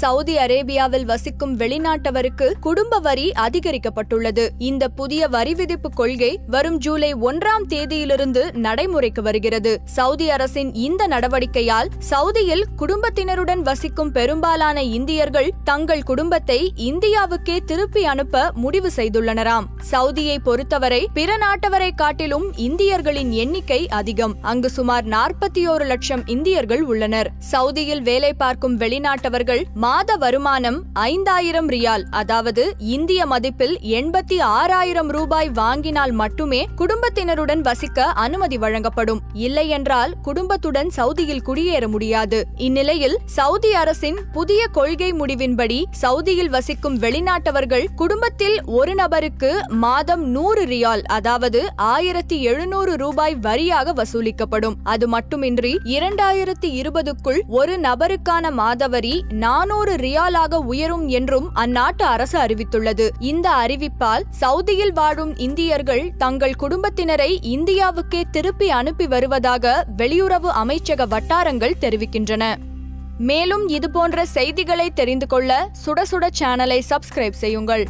Saudi அரேபியாவில் வசிக்கும் வெளிநாட்டவருக்கு குடும்ப வரி அதிகரிக்கப்பட்டுள்ளது. இந்த புதிய வரி விதிப்பு கொள்கை வரும் ஜூலை ஒன்றாம் தேதியிலிருந்து நடைமுறைக்கு வருகிறது. சவுதி அரசின் இந்த நடவடிக்கையால் சவுதியில் குடும்பத்தினருடன் வசிக்கும் பெரும்பாலான இந்தியர்கள் தங்கள் குடும்பத்தை இந்தியாவுக்கே திருப்பி அனுப்ப முடிவு செய்துள்ளனராம். சவுதியை பொறுத்தவரை பிற நாட்டவரை காட்டிலும் இந்தியர்களின் எண்ணிக்கை அதிகம். அங்கு சுமார் நாற்பத்தி ஓரு லட்சம் இந்தியர்கள் உள்ளனர். சவுதியில் வேலை பார்க்கும் வெளிநாட்டவர்கள் மாத வருமானம் ஐந்தாயிரம் ரியால் அதாவது இந்திய மதிப்பில் எண்பத்தி ஆறாயிரம் ரூபாய் வாங்கினால் மட்டுமே குடும்பத்தினருடன் வசிக்க அனுமதி வழங்கப்படும். இல்லையென்றால் குடும்பத்துடன் சவுதியில் குடியேற முடியாது. இந்நிலையில் சவுதி அரசின் புதிய கொள்கை முடிவின்படி சவுதியில் வசிக்கும் வெளிநாட்டவர்கள் குடும்பத்தில் ஒரு நபருக்கு மாதம் நூறு ரியால் அதாவது ஆயிரத்தி எழுநூறு ரூபாய் வரியாக வசூலிக்கப்படும். அது மட்டுமின்றி இரண்டாயிரத்தி இருபதுக்குள் ஒரு நபருக்கான மாதவரி நானூறு ரியாலாக உயரும் என்றும் அந்நாட்டு அரசு அறிவித்துள்ளது. இந்த அறிவிப்பால் சவுதியில் வாழும் இந்தியர்கள் தங்கள் குடும்பத்தினரை இந்தியாவுக்கே திருப்பி அனுப்பி வருவதாக வெளியுறவு அமைச்சக வட்டாரங்கள் தெரிவிக்கின்றன. மேலும் இதுபோன்ற செய்திகளை தெரிந்து கொள்ள சுட சுட சேனலை சப்ஸ்கிரைப் செய்யுங்கள்.